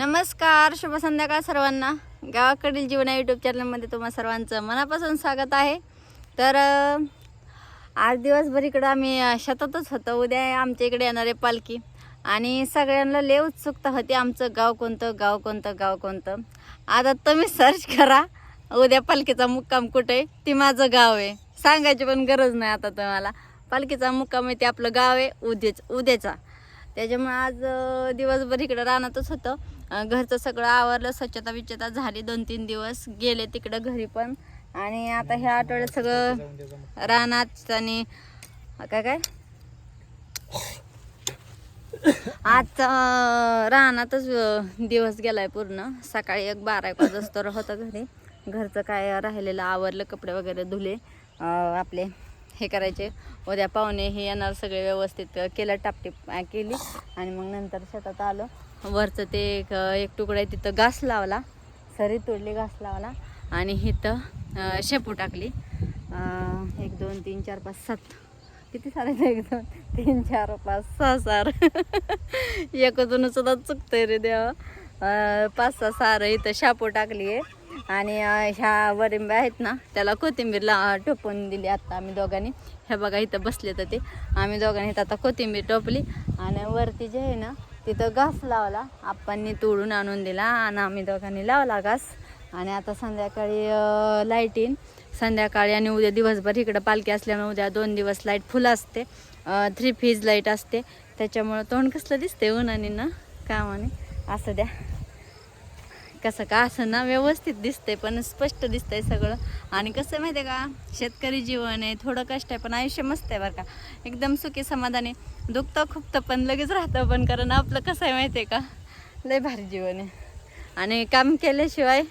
नमस्कार शुभ संध्याकाळ सर्वांना. गावाकडील जीवन यूट्यूब चॅनलमध्ये तुम्हा सर्वांचं मनापासून स्वागत आहे. तर आज दिवसभर इकडं आम्ही शेतातच होतो. उद्या आमच्या इकडे येणार आहे पालखी. आणि सगळ्यांना लय उत्सुकता होती आमचं गाव कोणतं गाव कोणतं गाव कोणतं. आता तुम्ही सर्च करा उद्या पालखीचा मुक्काम कुठे आहे? ती माझं गाव आहे. सांगायची पण गरज नाही आता तुम्हाला. पालखीचा मुक्काम आहे ते आपलं गाव आहे उद्याच उद्याचा. त्याच्यामुळे आज दिवसभर इकडं रानातच होतं. घरचं सगळं आवरलं स्वच्छता विच्छता झाली दोन तीन दिवस गेले तिकडं घरी पण. आणि आता ह्या आठवड्यात सगळं रानात आणि काय काय? आजचा रानातच दिवस गेलाय पूर्ण. सकाळी एक बारा एक वाजता होतं घरी. घरचं काय राहिलेलं आवरलं कपडे वगैरे धुले. आपले हे करायचे. उद्या पाहुणे हे येणार सगळे व्यवस्थित केलं टापटीप केली. आणि मग नंतर शेतात आलो. वरचं ते एक एक तुकडा आहे तिथं घास लावला. सरी तोडली घास लावला. आणि इथं शेपू टाकली. एक दोन तीन चार पाच सात. किती सारे एक दोन तीन चार पाच सहा सार. एकूण सुद्धा चुकतंय रे देवा. पाच सहा सार इथं शापू टाकली आहे. आणि ह्या वरिंब्या आहेत ना त्याला कोथिंबीरला टोपून दिली आत्ता आम्ही दोघांनी. हे बघा इथं बसले तर ते. आम्ही दोघांनी इथं आता कोथिंबीर टोपली. आणि वरती जे आहे ना तिथं घास लावला. आप्पांनी तोडून आणून दिला आणि आम्ही दोघांनी लावला घास. आणि आता संध्याकाळी लाइट येईन संध्याकाळी आणि उद्या दिवसभर इकडं पालखी असल्यामुळे उद्या दोन दिवस लाइट फुल असते. थ्री फेज लाइट असते. त्याच्यामुळं तोंड कसलं दिसते उन्हाने ना कामाने असं द्या. कसं का असं ना व्यवस्थित दिसतंय पण स्पष्ट दिसतंय सगळं. आणि कसं आहे माहिती आहे का शेतकरी जीवन आहे थोडं कष्ट आहे पण आयुष्य मस्त आहे बरं का. एकदम सुखी समाधानी. दुखतं खुपतं पण लगेच राहतं पण कारण आपलं कसं आहे माहिती आहे का लय भारी जीवन आहे. आणि काम केल्याशिवाय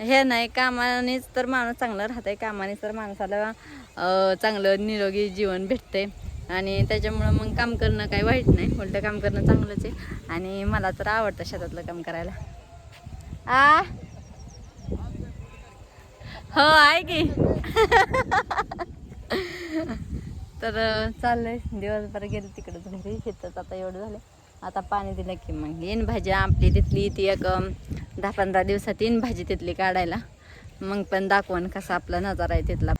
हे नाही कामानेच तर माणूस चांगलं राहतंय कामाने तर माणसाला चांगलं निरोगी जीवन भेटतंय. आणि त्याच्यामुळं मग काम करणं काही वाईट नाही उलटं काम करणं चांगलंच आहे. आणि मला तर आवडतं शेतातलं काम करायला. आ? हो आहे की. तर चाललंय. दिवसभर गेले तिकडंच घरी शेतच आता एवढं झालं. आता पाणी दिलं की मग येईन भाजी आपली तिथली ती एक दहा पंधरा दिवसात येईन भाजी तिथली काढायला. मग पण दाखवण कसा आपला नजारा आहे तिथला.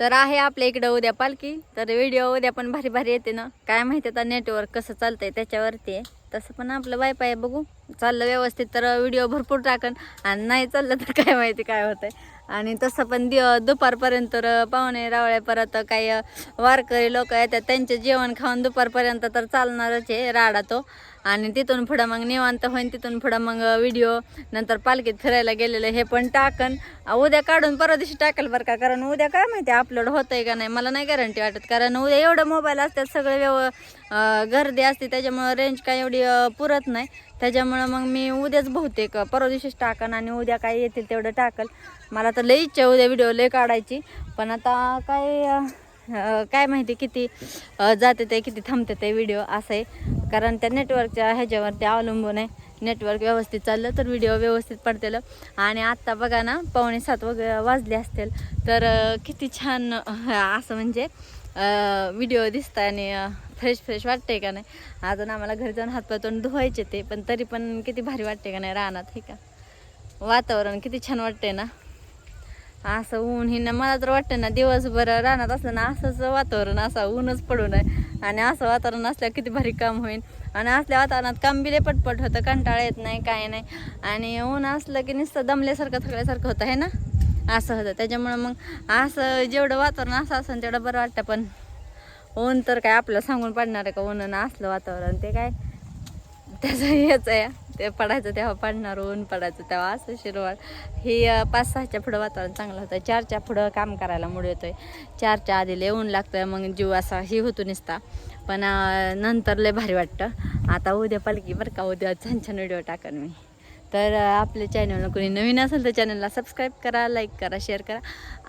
तर आहे आपल्या इकडं उद्या पालखी. तर व्हिडिओ उद्या पण भारी भारी येते ना. काय माहिती आता नेटवर्क कसं चालतंय त्याच्यावरती आहे. तसं पण आपलं वायफाय बघू. चाललं व्यवस्थित तर व्हिडिओ भरपूर टाकन. आणि नाही चाललं तर काय माहिती काय होतंय. आणि तसं पण दि दुपारपर्यंत तर पाहुणे रावळे परत काही वारकरी लोक येतात त्यांचे जेवण खाऊन दुपारपर्यंत तर चालणारच आहे राडा तो. आणि तिथून पुढं मग निवांत होईन तिथून पुढं मग व्हिडिओ नंतर पालखीत फिरायला गेलेलं हे पण टाकन. उद्या काढून परवा दिवशी टाकेल बरं का? कारण उद्या काय माहिती अपलोड होतंय का नाही मला नाही गॅरंटी वाटत. कारण उद्या एवढं मोबाईल असतात सगळे व्यव गर्दी असते त्याच्यामुळं रेंज काय एवढी पुरत नाही. त्याच्यामुळं मग मी उद्याच बहुतेक परवा दिवशीच टाकन आणि उद्या काय येतील तेवढं टाकल. मला तर लई इच्छा उद्या व्हिडिओ लई काढायची. पण आता काय काय माहिती किती जाते ते किती थांबते ते व्हिडिओ असं आहे. कारण त्या नेटवर्कच्या ह्याच्यावरती अवलंबून आहे. नेटवर्क व्यवस्थित चाललं तर व्हिडिओ व्यवस्थित पडतील. आणि आत्ता बघा ना पावणे सात वगैरे वाजले असतील. तर किती छान असं म्हणजे व्हिडिओ दिसतं आणि फ्रेश फ्रेश वाटते का नाही? अजून आम्हाला घरी जाऊन हातपाय तोंड धुवायचे ते पण तरी पण किती भारी वाटते का नाही रानात हे का? वातावरण किती छान वाटते ना? असं ऊन ही ना मला तर वाटतं ना दिवसभर रानात असलं ना असंच वातावरण असं ऊनच पडू नये. आणि असं वातावरण असल्यावर किती भारी काम होईल आणि असल्या वातावरणात काम बिले पटपट होतं कंटाळा येत नाही काय नाही. आणि ऊन असलं की नुसतं दमल्यासारखं थकल्यासारखं होतं आहे ना? असं होतं. त्याच्यामुळं मग असं जेवढं वातावरण असं असं तेवढं बरं वाटतं पण ऊन तर काय आपलं सांगून पडणार आहे का? ऊन ना असलं वातावरण ते काय? त्याचं हेच आहे. ते पडायचं तेव्हा पडणार ऊन पडायचं तेव्हा असं शिरवाळ ही पाच सहाच्या पुढं वातावरण चांगलं होतं. चारच्या पुढं काम करायला मूड येतोय. चारच्या आधी लय ऊन लागतं मग जीव असा ही होतो निसता. पण नंतर लय भारी वाटतं. आता उद्या पालखी बरं का? उद्या छान छान व्हिडिओ टाकन मी. तर आपल्या चॅनलला कोणी नवीन असेल तर चॅनलला सबस्क्राईब करा लाईक करा शेअर करा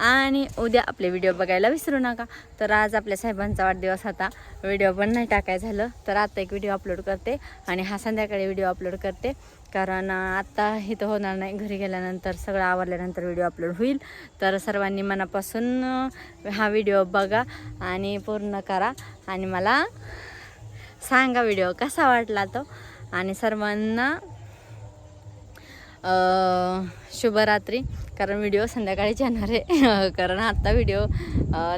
आणि उद्या आपले व्हिडिओ बघायला विसरू नका. तर आज आपल्या साहेबांचा वाढदिवस होता. व्हिडिओ पण नाही टाकाय झालं. तर आत्ता एक व्हिडिओ अपलोड करते आणि हा संध्याकाळी व्हिडिओ अपलोड करते. कारण आत्ता आत्ता इथं होणार नाही. घरी गेल्यानंतर सगळं आवरल्यानंतर व्हिडिओ अपलोड होईल. तर सर्वांनी मनापासून हा व्हिडिओ बघा आणि पूर्ण करा. आणि मला सांगा व्हिडिओ कसा वाटला तो? आणि सर्वांना शुभरात्री. कारण व्हिडिओ संध्याकाळीच येणार आहे. कारण आत्ता व्हिडिओ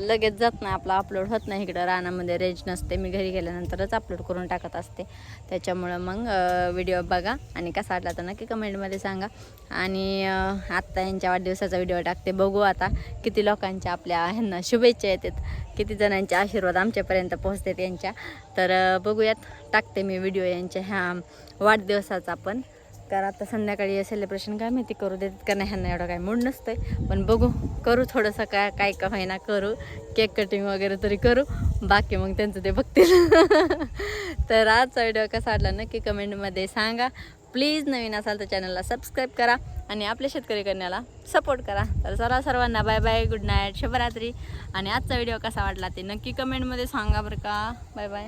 लगेच जात नाही. आपला अपलोड होत नाही इकडं. रानामध्ये रेंज नसते. मी घरी गेल्यानंतरच अपलोड करून टाकत असते. त्याच्यामुळं मग व्हिडिओ बघा. आणि कसा वाटला तर नक्की कमेंटमध्ये सांगा. आणि आत्ता यांच्या वाढदिवसाचा व्हिडिओ टाकते. बघू आता किती लोकांच्या आपल्या ह्यांना शुभेच्छा येतात. किती जणांचे आशीर्वाद आमच्यापर्यंत पोहोचतात यांच्या. तर बघूयात. टाकते मी व्हिडिओ यांच्या ह्या वाढदिवसाचा पण. तर आता संध्याकाळी सेलिब्रेशन काय माहिती करू देतात का नाही ह्यांना एवढं काय मूड नसतंय. पण बघू करू थोडंसं काय काय का होईना करू. केक कटिंग वगैरे तरी करू. बाकी मग त्यांचं ते बघतील. तर आजचा व्हिडिओ कसा वाटला नक्की कमेंटमध्ये सांगा. प्लीज नवीन असाल तर चॅनलला सबस्क्राईब करा आणि आपल्या शेतकरी कन्याला सपोर्ट करा. तर चला सर्वांना बाय बाय गुड नाईट शुभरात्री. आणि आजचा व्हिडिओ कसा वाटला ते नक्की कमेंटमध्ये सांगा बरं का. Bye bye